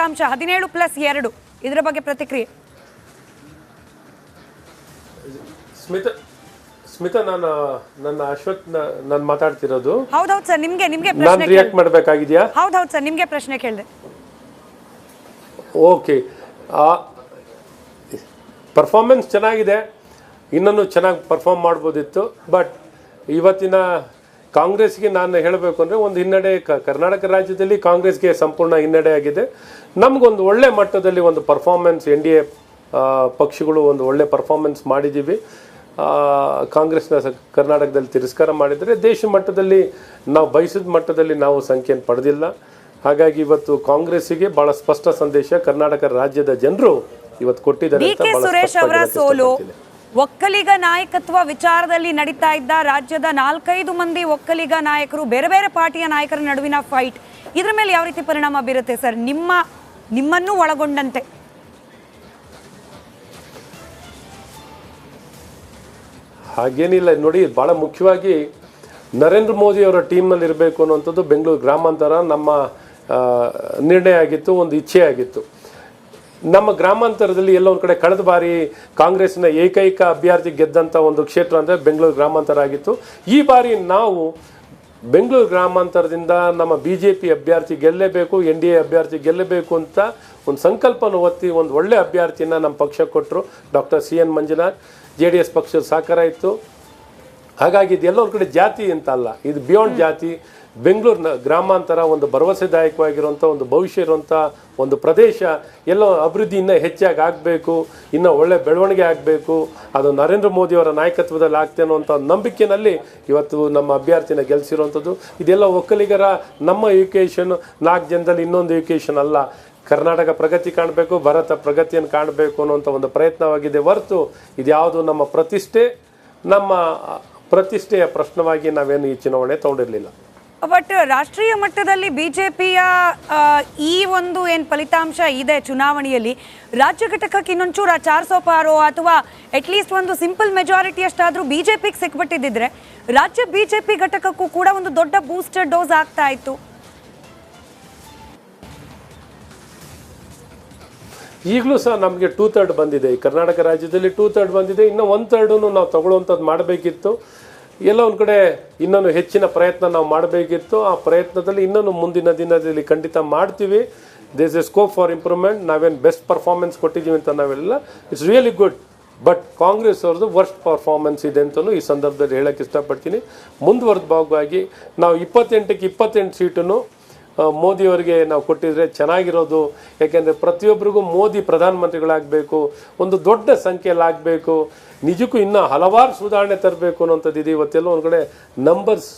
ಫಲಿತಾಂಶ ಹದಿನೇಳು ಪ್ಲಸ್ ಎರಡು. ಇದರ ಬಗ್ಗೆ ಪ್ರತಿಕ್ರಿಯೆ. ಸ್ಮಿತಾ ಸ್ಮಿತಾ ನಾನು ನನ್ನ ಅಶ್ವಥ್ ನಾನು ಮಾತಾಡ್ತಿರೋದು. ಹೌದೌದು ಸರ್ ನಿಮ್ಗೆ ನಿಮ್ಗೆ ನಾನು ರಿಯಾಕ್ಟ್ ಮಾಡಬೇಕಾಗಿದೆಯಾ? ಹೌದೌದು ಸರ್ ನಿಮ್ಗೆ ಪ್ರಶ್ನೆ ಕೇಳಿದೆ. ಓಕೆ. ಪರ್ಫಾರ್ಮೆನ್ಸ್ ಚೆನ್ನಾಗಿದೆ. ಇನ್ನೂ ಚೆನ್ನಾಗಿ ಪರ್ಫಾರ್ಮ್ ಮಾಡ್ಬೋದಿತ್ತು. ಬಟ್ ಇವತ್ತಿನ ಕಾಂಗ್ರೆಸ್ಗೆ ನಾನು ಹೇಳಬೇಕು ಅಂದರೆ ಒಂದು ಹಿನ್ನಡೆ ಕರ್ನಾಟಕ ರಾಜ್ಯದಲ್ಲಿ ಕಾಂಗ್ರೆಸ್ಗೆ ಸಂಪೂರ್ಣ ಹಿನ್ನಡೆ ಆಗಿದೆ. ನಮಗೊಂದು ಒಳ್ಳೆ ಮಟ್ಟದಲ್ಲಿ ಒಂದು ಪರ್ಫಾರ್ಮೆನ್ಸ್ ಎನ್ ಡಿ ಎ ಪಕ್ಷಗಳು ಒಂದು ಒಳ್ಳೆ ಪರ್ಫಾರ್ಮೆನ್ಸ್ ಮಾಡಿದ್ದೀವಿ ಕಾಂಗ್ರೆಸ್ನ ಕರ್ನಾಟಕದಲ್ಲಿ ತಿರಸ್ಕಾರ ಮಾಡಿದರೆ ದೇಶ ಮಟ್ಟದಲ್ಲಿ ನಾವು ಬಯಸಿದ ಮಟ್ಟದಲ್ಲಿ ನಾವು ಸಂಖ್ಯೆಯನ್ನು ಪಡೆದಿಲ್ಲ. ಹಾಗಾಗಿ ಇವತ್ತು ಕಾಂಗ್ರೆಸ್ಸಿಗೆ ಬಹಳ ಸ್ಪಷ್ಟ ಸಂದೇಶ ಕರ್ನಾಟಕ ರಾಜ್ಯದ ಜನರು ಇವತ್ತು ಕೊಟ್ಟಿದ್ದಾರೆ ಬಹಳ. ಒಕ್ಕಲಿಗ ನಾಯಕತ್ವ ವಿಚಾರದಲ್ಲಿ ನಡೀತಾ ಇದ್ದ ರಾಜ್ಯದ ನಾಲ್ಕೈದು ಮಂದಿ ಒಕ್ಕಲಿಗ ನಾಯಕರು, ಬೇರೆ ಬೇರೆ ಪಾರ್ಟಿಯ ನಾಯಕರ ನಡುವಿನ ಫೈಟ್ ಇದ್ರ ಮೇಲೆ ಯಾವ ರೀತಿ ಪರಿಣಾಮ ಬೀರುತ್ತೆ ಸರ್? ನಿಮ್ಮ, ನಿಮ್ಮನ್ನು ಒಳಗೊಂಡಂತೆ. ಹಾಗೇನಿಲ್ಲ, ನೋಡಿ ಭಾಳ ಮುಖ್ಯವಾಗಿ ನರೇಂದ್ರ ಮೋದಿ ಅವರ ಟೀಮ್ನಲ್ಲಿ ಇರಬೇಕು ಅನ್ನುವಂಥದ್ದು ಬೆಂಗಳೂರು ಗ್ರಾಮಾಂತರ ನಮ್ಮ ನಿರ್ಣಯ ಆಗಿತ್ತು, ಒಂದು ಇಚ್ಛೆ ಆಗಿತ್ತು. ನಮ್ಮ ಗ್ರಾಮಾಂತರದಲ್ಲಿ ಎಲ್ಲೋ ಒಂದು ಕಡೆ ಕಳೆದ ಬಾರಿ ಕಾಂಗ್ರೆಸ್ನ ಏಕೈಕ ಅಭ್ಯರ್ಥಿ ಗೆದ್ದಂಥ ಒಂದು ಕ್ಷೇತ್ರ ಅಂದರೆ ಬೆಂಗಳೂರು ಗ್ರಾಮಾಂತರ ಆಗಿತ್ತು. ಈ ಬಾರಿ ನಾವು ಬೆಂಗಳೂರು ಗ್ರಾಮಾಂತರದಿಂದ ನಮ್ಮ ಬಿ ಜೆ ಪಿ ಅಭ್ಯರ್ಥಿ ಗೆಲ್ಲಲೇಬೇಕು ಎನ್ ಡಿ ಎ ಅಭ್ಯರ್ಥಿ ಗೆಲ್ಲಬೇಕು ಅಂತ ಒಂದು ಸಂಕಲ್ಪನ ಒತ್ತಿ ಒಂದು ಒಳ್ಳೆ ಅಭ್ಯರ್ಥಿನ ನಮ್ಮ ಪಕ್ಷ ಕೊಟ್ಟರು doctor C N Manjunath. J D S ಪಕ್ಷದ ಸಹಕಾರ ಇತ್ತು. ಹಾಗಾಗಿ ಇದು ಒಂದು ಕಡೆ ಜಾತಿ ಅಂತ ಅಲ್ಲ. ಇದು ಬಿಯಾಂಡ್ ಜಾತಿ. ಬೆಂಗಳೂರಿನ ಗ್ರಾಮಾಂತರ ಒಂದು ಭರವಸೆದಾಯಕವಾಗಿರುವಂಥ ಒಂದು ಭವಿಷ್ಯ ಇರುವಂಥ ಒಂದು ಪ್ರದೇಶ, ಎಲ್ಲ ಅಭಿವೃದ್ಧಿ ಇನ್ನೂ ಹೆಚ್ಚಾಗಿ ಆಗಬೇಕು, ಇನ್ನೂ ಒಳ್ಳೆ ಬೆಳವಣಿಗೆ ಆಗಬೇಕು, ಅದು ನರೇಂದ್ರ ಮೋದಿಯವರ ನಾಯಕತ್ವದಲ್ಲಿ ಆಗ್ತೇ ಅನ್ನೋಂಥ ನಂಬಿಕೆಯಲ್ಲಿ ಇವತ್ತು ನಮ್ಮ ಅಭ್ಯರ್ಥಿನ ಗೆಲ್ಲಿಸಿರುವಂಥದ್ದು ಇದೆಲ್ಲ ಒಕ್ಕಲಿಗರ ನಮ್ಮ ಎಜುಕೇಷನ್ ನಾಲ್ಕು ಜನದಲ್ಲಿ ಇನ್ನೊಂದು ಎಜುಕೇಷನ್ ಅಲ್ಲ. ಕರ್ನಾಟಕ ಪ್ರಗತಿ ಕಾಣಬೇಕು, ಭಾರತ ಪ್ರಗತಿಯನ್ನು ಕಾಣಬೇಕು ಅನ್ನುವಂಥ ಒಂದು ಪ್ರಯತ್ನವಾಗಿದೆ ಹೊರತು ಇದ್ಯಾವುದು ನಮ್ಮ ಪ್ರತಿಷ್ಠೆ, ನಮ್ಮ ಪ್ರತಿಷ್ಠೆಯ ಪ್ರಶ್ನವಾಗಿ ನಾವೇನು ಈ ಚುನಾವಣೆ ತಗೊಂಡಿರಲಿಲ್ಲ. ಬಟ್ ರಾಷ್ಟ್ರೀಯ ಮಟ್ಟದಲ್ಲಿ ಬಿಜೆಪಿಯ ಈ ಒಂದು ಏನು ಫಲಿತಾಂಶ ಇದೆ ಚುನಾವಣೆಯಲ್ಲಿ, ರಾಜ್ಯ ಘಟಕಕ್ಕೆ ಇನ್ನೊಂಚೂರು ಚಾರ್ ಸೋ ಪಾರೋ ಅಥವಾ ಅಟ್ಲೀಸ್ಟ್ ಒಂದು ಸಿಂಪಲ್ ಮೆಜಾರಿಟಿ ಅಷ್ಟಾದರೂ ಬಿಜೆಪಿಗೆ ಸಿಕ್ಬಿಟ್ಟಿದ್ದಿದ್ರೆ ರಾಜ್ಯ ಬಿಜೆಪಿ ಘಟಕಕ್ಕೂ ಕೂಡ ಒಂದು ದೊಡ್ಡ ಬೂಸ್ಟರ್ ಡೋಸ್ ಆಗ್ತಾ ಇತ್ತು. ಈಗಲೂ ಸಹ ನಮಗೆ ಟೂ ತರ್ಡ್ ಬಂದಿದೆ. ಈ ಕರ್ನಾಟಕ ರಾಜ್ಯದಲ್ಲಿ ಟೂ ತರ್ಡ್ ಬಂದಿದೆ. ಇನ್ನು ಒನ್ ತರ್ಡನ್ನು ನಾವು ತಗೊಳ್ಳುವಂಥದ್ದು ಮಾಡಬೇಕಿತ್ತು. ಎಲ್ಲ ಒಂದು ಕಡೆ ಇನ್ನೊಂದು ಹೆಚ್ಚಿನ ಪ್ರಯತ್ನ ನಾವು ಮಾಡಬೇಕಿತ್ತು. ಆ ಪ್ರಯತ್ನದಲ್ಲಿ ಇನ್ನೊಂದು ಮುಂದಿನ ದಿನದಲ್ಲಿ ಖಂಡಿತ ಮಾಡ್ತೀವಿ. This a scope for improvement ನಾವೇನು ಬೆಸ್ಟ್ ಪರ್ಫಾರ್ಮೆನ್ಸ್ ಕೊಟ್ಟಿದ್ದೀವಿ ಅಂತ ನಾವೆಲ್ಲ. It's really good but Congress ಅವ್ರದ್ದು ವರ್ಸ್ಟ್ ಪರ್ಫಾರ್ಮೆನ್ಸ್ ಇದೆ ಅಂತಲೂ ಈ ಸಂದರ್ಭದಲ್ಲಿ ಹೇಳೋಕ್ಕೆ ಇಷ್ಟಪಡ್ತೀನಿ. ಮುಂದುವರೆದ ಭಾಗವಾಗಿ ನಾವು ಇಪ್ಪತ್ತೆಂಟಕ್ಕೆ ಇಪ್ಪತ್ತೆಂಟು ಸೀಟನ್ನು ಮೋದಿಯವರಿಗೆ ನಾವು ಕೊಟ್ಟಿದ್ರೆ ಚೆನ್ನಾಗಿರೋದು. ಯಾಕೆಂದರೆ ಪ್ರತಿಯೊಬ್ಬರಿಗೂ ಮೋದಿ ಪ್ರಧಾನಮಂತ್ರಿಗಳಾಗಬೇಕು ಒಂದು ದೊಡ್ಡ ಸಂಖ್ಯೆಯಲ್ಲಿ ಆಗಬೇಕು ನಿಜಕ್ಕೂ ಇನ್ನೂ ಹಲವಾರು ಸುಧಾರಣೆ ತರಬೇಕು ಅನ್ನೋಂಥದ್ದು ಇದೆ. ಇವತ್ತೆಲ್ಲ ಒಂದು ಕಡೆ ನಂಬರ್ಸ್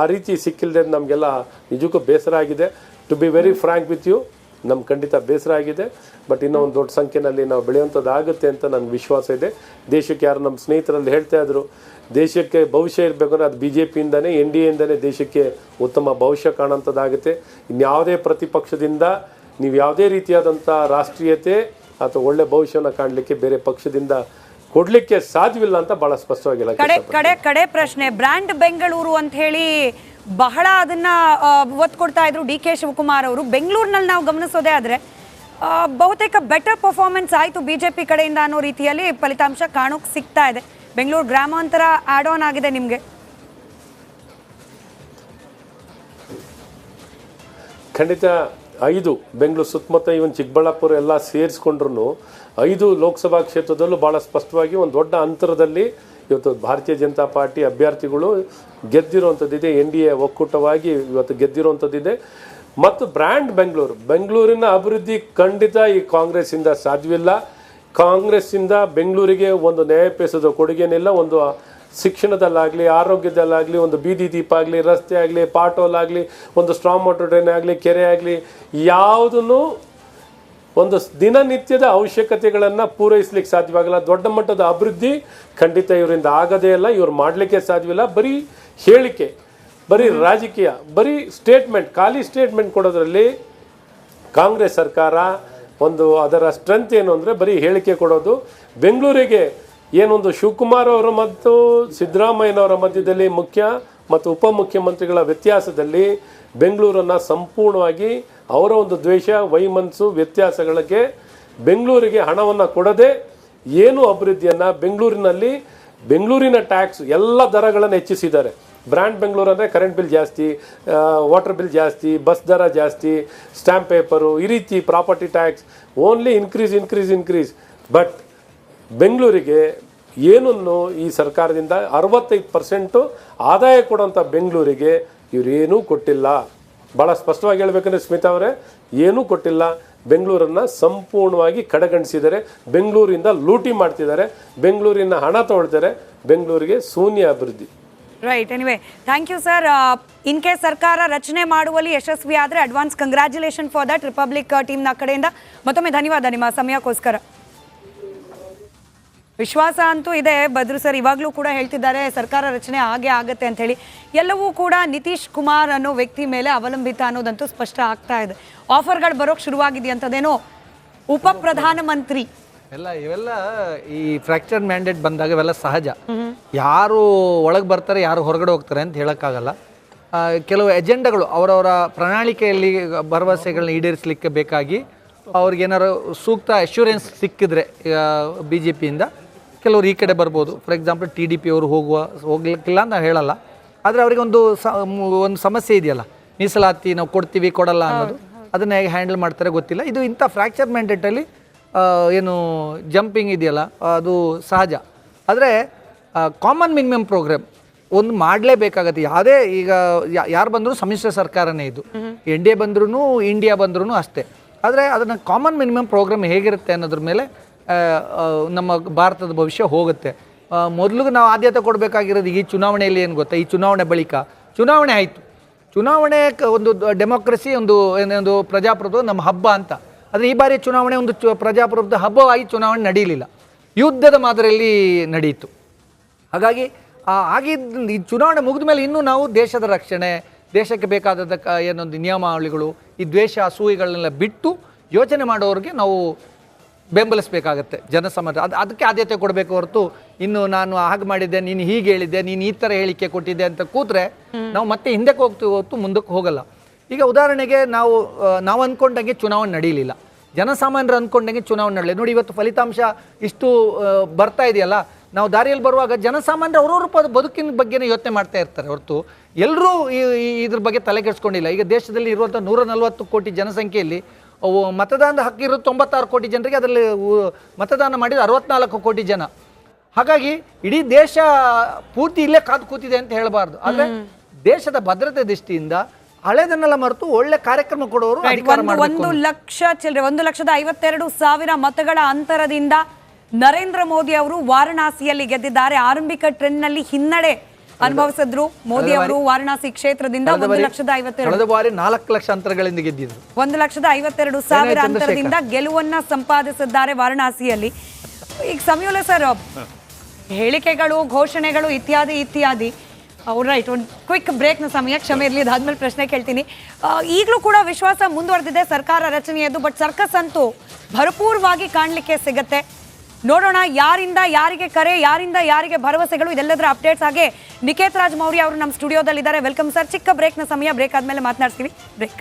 ಆ ರೀತಿ ಸಿಕ್ಕಿಲ್ಲದೆ ನಮಗೆಲ್ಲ ನಿಜಕ್ಕೂ ಬೇಸರ ಆಗಿದೆ. To be very frank with you ನಮ್ಗೆ ಖಂಡಿತ ಬೇಸರ ಆಗಿದೆ ಬಟ್ ಇನ್ನೂ ಒಂದು ದೊಡ್ಡ ಸಂಖ್ಯೆಯಲ್ಲಿ ನಾವು ಬೆಳೆಯುವಂಥದ್ದು ಆಗುತ್ತೆ ಅಂತ ನನಗೆ ವಿಶ್ವಾಸ ಇದೆ. ದೇಶಕ್ಕೆ ಯಾರು ನಮ್ಮ ಸ್ನೇಹಿತರಲ್ಲಿ ಹೇಳ್ತಾ ಇದ್ರು ದೇಶಕ್ಕೆ ಭವಿಷ್ಯ ಇರಬೇಕು ಅಂದರೆ ಅದು ಬಿ ಜೆ ಪಿಯಿಂದನೇ ಎನ್ ಡಿ ಎಯಿಂದನೇ ದೇಶಕ್ಕೆ ಉತ್ತಮ ಭವಿಷ್ಯ ಕಾಣೋಂಥದ್ದಾಗುತ್ತೆ ಇನ್ಯಾವುದೇ ಪ್ರತಿಪಕ್ಷದಿಂದ ನೀವು ಯಾವುದೇ ರೀತಿಯಾದಂಥ ರಾಷ್ಟ್ರೀಯತೆ ಅಥವಾ ಒಳ್ಳೆ ಭವಿಷ್ಯವನ್ನು ಕಾಣಲಿಕ್ಕೆ ಬೇರೆ ಪಕ್ಷದಿಂದ ಕೊಡಲಿಕ್ಕೆ ಸಾಧ್ಯವಿಲ್ಲ ಅಂತ ಭಾಳ ಸ್ಪಷ್ಟವಾಗಿಲ್ಲ ಕಡೆ ಕಡೆ ಕಡೆ ಪ್ರಶ್ನೆ ಬ್ರ್ಯಾಂಡ್ ಬೆಂಗಳೂರು ಅಂತ ಹೇಳಿ ಬಹಳ ಅದನ್ನ ಒತ್ತು ಕೊಡ್ತಾ ಇದ್ರು ಡಿ ಕೆ ಶಿವಕುಮಾರ್ ಅವರು. ಬೆಂಗಳೂರಿನಲ್ಲಿ ನಾವು ಗಮನಿಸೋದೇ ಆದ್ರೆ ಬಹುತೇಕ ಬೆಟರ್ ಪರ್ಫಾರ್ಮೆನ್ಸ್ ಆಯಿತು ಬಿಜೆಪಿ ಕಡೆಯಿಂದ ಅನ್ನೋ ರೀತಿಯಲ್ಲಿ ಫಲಿತಾಂಶ ಕಾಣೋಕೆ ಸಿಗ್ತಾ ಇದೆ. ಬೆಂಗಳೂರು ಗ್ರಾಮಾಂತರ ಆಡ್ ಆನ್ ಆಗಿದೆ ನಿಮಗೆ. ಖಂಡಿತ ಐದು, ಬೆಂಗಳೂರು ಸುತ್ತಮುತ್ತ ಇವನ್ ಚಿಕ್ಕಬಳ್ಳಾಪುರ ಎಲ್ಲ ಸೇರಿಸ್ಕೊಂಡ್ರು ಐದು ಲೋಕಸಭಾ ಕ್ಷೇತ್ರದಲ್ಲೂ ಭಾಳ ಸ್ಪಷ್ಟವಾಗಿ ಒಂದು ದೊಡ್ಡ ಅಂತರದಲ್ಲಿ ಇವತ್ತು ಭಾರತೀಯ ಜನತಾ ಪಾರ್ಟಿ ಅಭ್ಯರ್ಥಿಗಳು ಗೆದ್ದಿರುವಂಥದ್ದಿದೆ, ಎನ್ ಡಿ ಎ ಒಕ್ಕೂಟವಾಗಿ ಇವತ್ತು ಗೆದ್ದಿರುವಂಥದ್ದಿದೆ. ಮತ್ತು ಬ್ರ್ಯಾಂಡ್ ಬೆಂಗಳೂರು, ಬೆಂಗಳೂರಿನ ಅಭಿವೃದ್ಧಿ ಖಂಡಿತ ಈ ಕಾಂಗ್ರೆಸ್ಸಿಂದ ಸಾಧ್ಯವಿಲ್ಲ. ಕಾಂಗ್ರೆಸ್ಸಿಂದ ಬೆಂಗಳೂರಿಗೆ ಒಂದು ನ್ಯಾಯಪೇಸದ ಕೊಡುಗೆನಿಲ್ಲ ಒಂದು ಶಿಕ್ಷಣದಲ್ಲಾಗಲಿ, ಆರೋಗ್ಯದಲ್ಲಾಗಲಿ, ಒಂದು ಬೀದಿ ದೀಪ ಆಗಲಿ, ರಸ್ತೆ ಆಗಲಿ, ಪಾಟೋಲ್ ಆಗಲಿ, ಒಂದು ಸ್ಟ್ರಾಂಗ್ ಮೋಟರ್ ಡ್ರೈನ್ ಆಗಲಿ, ಕೆರೆ ಆಗಲಿ, ಯಾವುದನ್ನು ಒಂದು ದಿನನಿತ್ಯದ ಅವಶ್ಯಕತೆಗಳನ್ನು ಪೂರೈಸ್ಲಿಕ್ಕೆ ಸಾಧ್ಯವಾಗಲ್ಲ. ದೊಡ್ಡ ಮಟ್ಟದ ಅಭಿವೃದ್ಧಿ ಖಂಡಿತ ಇವರಿಂದ ಆಗದೇ ಇಲ್ಲ. ಇವರು ಮಾಡಲಿಕ್ಕೆ ಸಾಧ್ಯವಿಲ್ಲ. ಬರೀ ಹೇಳಿಕೆ ಬರೀ ರಾಜಕೀಯ ಬರೀ ಸ್ಟೇಟ್ಮೆಂಟ್ ಖಾಲಿ ಸ್ಟೇಟ್ಮೆಂಟ್ ಕೊಡೋದ್ರಲ್ಲಿ ಕಾಂಗ್ರೆಸ್ ಸರ್ಕಾರ ಒಂದು ಅದರ ಸ್ಟ್ರೆಂತ್ ಏನು ಅಂದರೆ ಬರೀ ಹೇಳಿಕೆ ಕೊಡೋದು. ಬೆಂಗಳೂರಿಗೆ ಏನೊಂದು ಶಿವಕುಮಾರ್ ಅವರ ಮತ್ತು ಸಿದ್ದರಾಮಯ್ಯನವರ ಮಧ್ಯದಲ್ಲಿ ಮುಖ್ಯ ಮತ್ತು ಉಪಮುಖ್ಯಮಂತ್ರಿಗಳ ವ್ಯತ್ಯಾಸದಲ್ಲಿ ಬೆಂಗಳೂರನ್ನು ಸಂಪೂರ್ಣವಾಗಿ ಅವರ ಒಂದು ದ್ವೇಷ, ವೈಮನಸ್ಸು, ವ್ಯತ್ಯಾಸಗಳಿಗೆ ಬೆಂಗಳೂರಿಗೆ ಹಣವನ್ನು ಕೊಡದೆ ಏನು ಅಭಿವೃದ್ಧಿಯನ್ನು ಬೆಂಗಳೂರಿನಲ್ಲಿ ಬೆಂಗಳೂರಿನ ಟ್ಯಾಕ್ಸ್ ಎಲ್ಲ ದರಗಳನ್ನು ಹೆಚ್ಚಿಸಿದ್ದಾರೆ. ಬ್ರ್ಯಾಂಡ್ ಬೆಂಗಳೂರು ಅಂದರೆ ಕರೆಂಟ್ ಬಿಲ್ ಜಾಸ್ತಿ ವಾಟರ್ ಬಿಲ್ ಜಾಸ್ತಿ, ಬಸ್ ದರ ಜಾಸ್ತಿ, ಸ್ಟ್ಯಾಂಪ್ ಪೇಪರು, ಈ ರೀತಿ property tax, only increase increase increase but ಬೆಂಗಳೂರಿಗೆ ಏನನ್ನು ಈ ಸರ್ಕಾರದಿಂದ ಅರವತ್ತೈದು ಪರ್ಸೆಂಟು ಆದಾಯ ಕೊಡೋಂಥ ಬೆಂಗಳೂರಿಗೆ ಇವರೇನೂ ಕೊಟ್ಟಿಲ್ಲ. ಭಾಳ ಸ್ಪಷ್ಟವಾಗಿ ಹೇಳ್ಬೇಕಂದ್ರೆ ಸ್ಮಿತಾ ಅವರೇ, ಏನೂ ಕೊಟ್ಟಿಲ್ಲ. ಬೆಂಗಳೂರನ್ನು ಸಂಪೂರ್ಣವಾಗಿ ಕಡೆಗಣಿಸಿದ್ದಾರೆ. ಬೆಂಗಳೂರಿಂದ ಲೂಟಿ ಮಾಡ್ತಿದ್ದಾರೆ. ಬೆಂಗಳೂರಿನ ಹಣ ತೊಗೊಳ್ತಾರೆ. ಬೆಂಗಳೂರಿಗೆ ಶೂನ್ಯ ಅಭಿವೃದ್ಧಿ. Right anyway thank you sir in case ಸರ್ಕಾರ ರಚನೆ ಮಾಡುವಲ್ಲಿ ಯಶಸ್ವಿ ಆದರೆ advance congratulation for that republic ಟೀಮ್ನ ಕಡೆಯಿಂದ. ಮತ್ತೊಮ್ಮೆ ಧನ್ಯವಾದ ನಿಮ್ಮ ಸಮಯಕ್ಕೋಸ್ಕರ. ವಿಶ್ವಾಸ ಅಂತೂ ಇದೆ. ಬದ್ರು ಸರ್ ಇವಾಗಲೂ ಕೂಡ ಹೇಳ್ತಿದ್ದಾರೆ ಸರ್ಕಾರ ರಚನೆ ಹಾಗೆ ಆಗತ್ತೆ ಅಂತ ಹೇಳಿ. ಎಲ್ಲವೂ ಕೂಡ ನಿತೀಶ್ ಕುಮಾರ್ ಅನ್ನೋ ವ್ಯಕ್ತಿ ಮೇಲೆ ಅವಲಂಬಿತ ಅನ್ನೋದಂತೂ ಸ್ಪಷ್ಟ ಆಗ್ತಾ ಇದೆ. ಆಫರ್ಗಳು ಬರೋಕ್ಕೆ ಶುರುವಾಗಿದೆಯಂಥದ್ದೇನೋ ಉಪ ಪ್ರಧಾನಮಂತ್ರಿ ಎಲ್ಲ ಇವೆಲ್ಲ ಈ ಫ್ರ್ಯಾಕ್ಚರ್ ಮ್ಯಾಂಡೇಟ್ ಬಂದಾಗ ಇವೆಲ್ಲ ಸಹಜ. ಯಾರು ಒಳಗೆ ಬರ್ತಾರೆ ಯಾರು ಹೊರಗಡೆ ಹೋಗ್ತಾರೆ ಅಂತ ಹೇಳೋಕ್ಕಾಗಲ್ಲ. ಕೆಲವು ಎಜೆಂಡಾಗಳು ಅವರವರ ಪ್ರಣಾಳಿಕೆಯಲ್ಲಿ ಭರವಸೆಗಳನ್ನ ಈಡೇರಿಸಲಿಕ್ಕೆ ಬೇಕಾಗಿ ಅವ್ರಿಗೇನಾರು ಸೂಕ್ತ ಅಶ್ಯೂರೆನ್ಸ್ ಸಿಕ್ಕಿದ್ರೆ ಬಿ ಜೆ ಪಿಯಿಂದ ಕೆಲವರು ಈ ಕಡೆ ಬರ್ಬೋದು. For example T D P ಅವರು ಹೋಗುವ ಹೋಗ್ಲಿಕ್ಕಿಲ್ಲ ಅಂತ ಹೇಳಲ್ಲ. ಆದರೆ ಅವರಿಗೆ ಒಂದು ಒಂದು ಸಮಸ್ಯೆ ಇದೆಯಲ್ಲ ಮೀಸಲಾತಿ ನಾವು ಕೊಡ್ತೀವಿ ಕೊಡಲ್ಲ ಅನ್ನೋದು. ಅದನ್ನ ಹೇಗೆ ಹ್ಯಾಂಡಲ್ ಮಾಡ್ತಾರೆ ಗೊತ್ತಿಲ್ಲ. ಇದು ಇಂಥ ಫ್ರ್ಯಾಕ್ಚರ್ ಮ್ಯಾಂಡೇಟಲ್ಲಿ ಏನು ಜಂಪಿಂಗ್ ಇದೆಯಲ್ಲ ಅದು ಸಹಜ. ಆದರೆ ಕಾಮನ್ ಮಿನಿಮಮ್ ಪ್ರೋಗ್ರಾಮ್ ಒಂದು ಮಾಡಲೇಬೇಕಾಗತ್ತೆ. ಯಾವುದೇ ಈಗ ಯಾರು ಬಂದರೂ ಸಮ್ಮಿಶ್ರ ಸರ್ಕಾರನೇ ಇದು. ಎನ್ ಡಿ ಎ ಬಂದ್ರೂ ಇಂಡಿಯಾ ಬಂದ್ರೂ ಅಷ್ಟೇ. ಆದರೆ ಅದನ್ನು ಕಾಮನ್ ಮಿನಿಮಮ್ ಪ್ರೋಗ್ರಾಮ್ ಹೇಗಿರುತ್ತೆ ಅನ್ನೋದ್ರ ಮೇಲೆ ನಮ್ಮ ಭಾರತದ ಭವಿಷ್ಯ ಹೋಗುತ್ತೆ. ಮೊದಲು ನಾವು ಆದ್ಯತೆ ಕೊಡಬೇಕಾಗಿರೋದು ಈ ಚುನಾವಣೆಯಲ್ಲಿ ಏನು ಗೊತ್ತಾ? ಈ ಚುನಾವಣೆ ಬಳಿಕ. ಚುನಾವಣೆ ಆಯಿತು. ಚುನಾವಣೆ ಒಂದು ಡೆಮೋಕ್ರಸಿ ಒಂದು ಏನೊಂದು ಪ್ರಜಾಪ್ರಭುತ್ವ ನಮ್ಮ ಹಬ್ಬ ಅಂತ. ಆದರೆ ಈ ಬಾರಿ ಚುನಾವಣೆ ಒಂದು ಚು ಪ್ರಜಾಪ್ರಭುತ್ವ ಹಬ್ಬವಾಗಿ ಚುನಾವಣೆ ನಡೆಯಲಿಲ್ಲ ಯುದ್ಧದ ಮಾದರಿಯಲ್ಲಿ ನಡೆಯಿತು ಹಾಗಾಗಿ ಆಗಿದ್ದ ಈ ಚುನಾವಣೆ ಮುಗಿದ ಮೇಲೆ ಇನ್ನೂ ನಾವು ದೇಶದ ರಕ್ಷಣೆ, ದೇಶಕ್ಕೆ ಬೇಕಾದ ಏನೊಂದು ನಿಯಮಾವಳಿಗಳು ಈ ದ್ವೇಷ, ಅಸೂಯೆಗಳನ್ನೆಲ್ಲ ಬಿಟ್ಟು ಯೋಚನೆ ಮಾಡೋರಿಗೆ ನಾವು ಬೆಂಬಲಿಸಬೇಕಾಗತ್ತೆ ಜನಸಮಾಜ ಅದು ಅದಕ್ಕೆ ಆದ್ಯತೆ ಕೊಡಬೇಕು ಹೊರತು ಇನ್ನು ನಾನು ಹಾಗೆ ಮಾಡಿದ್ದೆ, ನೀನು ಹೀಗೆ ಹೇಳಿದ್ದೆ, ನೀನು ಈ ಥರ ಹೇಳಿಕೆ ಕೊಟ್ಟಿದ್ದೆ ಅಂತ ಕೂತ್ರೆ ನಾವು ಮತ್ತೆ ಹಿಂದಕ್ಕೆ ಹೋಗ್ತೀವಿ ಹೊತ್ತು ಮುಂದಕ್ಕೆ ಹೋಗಲ್ಲ. ಈಗ ಉದಾಹರಣೆಗೆ ನಾವು ನಾವು ಅಂದ್ಕೊಂಡಂಗೆ ಚುನಾವಣೆ ನಡೀಲಿಲ್ಲ. ಜನಸಾಮಾನ್ಯರು ಅಂದ್ಕೊಂಡಂಗೆ ಚುನಾವಣೆ ನಡೀಲಿ. ನೋಡಿ ಇವತ್ತು ಫಲಿತಾಂಶ ಇಷ್ಟು ಬರ್ತಾ ಇದೆಯಲ್ಲ ನಾವು ದಾರಿಯಲ್ಲಿ ಬರುವಾಗ ಜನಸಾಮಾನ್ಯರು ಅವ್ರವ್ರ ಪದ ಬದುಕಿನ ಬಗ್ಗೆನೇ ಯೋಚನೆ ಮಾಡ್ತಾ ಇರ್ತಾರೆ ಹೊರತು ಎಲ್ಲರೂ ಈ- ಇದ್ರ ಬಗ್ಗೆ ತಲೆ ಕೆಡಿಸ್ಕೊಂಡಿಲ್ಲ. ಈಗ ದೇಶದಲ್ಲಿ ಇರುವಂಥ ನೂರ ನಲವತ್ತು ಕೋಟಿ ಜನಸಂಖ್ಯೆಯಲ್ಲಿ ಅವು ಮತದಾನದ ಹಕ್ಕಿರೋ ತೊಂಬತ್ತಾರು ಕೋಟಿ ಜನರಿಗೆ ಅದರಲ್ಲಿ ಮತದಾನ ಮಾಡಿದ ಅರವತ್ನಾಲ್ಕು ಕೋಟಿ ಜನ. ಹಾಗಾಗಿ ಇಡೀ ದೇಶ ಪೂರ್ತಿ ಇಲ್ಲೇ ಕಾದು ಕೂತಿದೆ ಅಂತ ಹೇಳಬಾರ್ದು. ಆದರೆ ದೇಶದ ಭದ್ರತೆ ದೃಷ್ಟಿಯಿಂದ ಹಳೆದನ್ನೆಲ್ಲ ಮರೆತು ಒಳ್ಳೆ ಕಾರ್ಯಕ್ರಮ ಕೊಡೋರು ಒಂದು ಲಕ್ಷ ಚಿಲ್ಲರೆ ಒಂದು ಲಕ್ಷದ ಐವತ್ತೆರಡು ಸಾವಿರ ಮತಗಳ ಅಂತರದಿಂದ ನರೇಂದ್ರ ಮೋದಿ ಅವರು ವಾರಣಾಸಿಯಲ್ಲಿ ಗೆದ್ದಿದ್ದಾರೆ. ಆರಂಭಿಕ ಟ್ರೆಂಡ್ನಲ್ಲಿ ಹಿನ್ನಡೆ ಅನುಭವಿಸಿದ್ರು. ಮೋದಿ ಅವರು ವಾರಣಾಸಿ ಕ್ಷೇತ್ರದಿಂದ ಒಂದು ಲಕ್ಷದ ಐವತ್ತೆರಡು ಬಾರಿ ನಾಲ್ಕು ಲಕ್ಷ ಅಂತರಗಳಿಂದ ಗೆದ್ದಿದ್ರು. ಒಂದು ಲಕ್ಷದ ಐವತ್ತೆರಡು ಸಾವಿರ? ಅಂತರದಿಂದ ಗೆಲುವನ್ನ ಸಂಪಾದಿಸಿದ್ದಾರೆ ವಾರಣಾಸಿಯಲ್ಲಿ. ಈಗ ಸಮಯೋಲ ಸರ್ ಹೇಳಿಕೆಗಳು ಘೋಷಣೆಗಳು ಇತ್ಯಾದಿ ಇತ್ಯಾದಿ. ರೈಟ್ ಒಂದು ಕ್ವಿಕ್ ಬ್ರೇಕ್ನ ಸಮಯ ಕ್ಷಮೆ ಇರಲಿ ಅದಾದ್ಮೇಲೆ ಪ್ರಶ್ನೆ ಕೇಳ್ತೀನಿ. ಈಗಲೂ ಕೂಡ ವಿಶ್ವಾಸ ಮುಂದುವರೆದಿದೆ ಸರ್ಕಾರ ರಚನೆಯದು ಬಟ್ ಸರ್ಕಸ್ ಅಂತೂ ಭರಪೂರ್ವಾಗಿ ಕಾಣಲಿಕ್ಕೆ ಸಿಗತ್ತೆ. ನೋಡೋಣ, ಯಾರಿಂದ ಯಾರಿಗೆ ಕರೆ, ಯಾರಿಂದ ಯಾರಿಗೆ ಭರವಸೆಗಳು, ಇದೆಲ್ಲದರ ಅಪ್ಡೇಟ್ಸ್ ಹಾಗೆ ನಿಕೇತ್ ರಾಜ್ ಮೌರ್ಯ ಅವರು ನಮ್ಮ ಸ್ಟುಡಿಯೋದಲ್ಲಿದ್ದಾರೆ ವೆಲ್ಕಮ್ ಸರ್ ಚಿಕ್ಕ ಬ್ರೇಕ್ನ ಸಮಯ ಬ್ರೇಕ್ ಆದಮೇಲೆ ಮಾತನಾಡ್ತೀವಿ ಬ್ರೇಕ್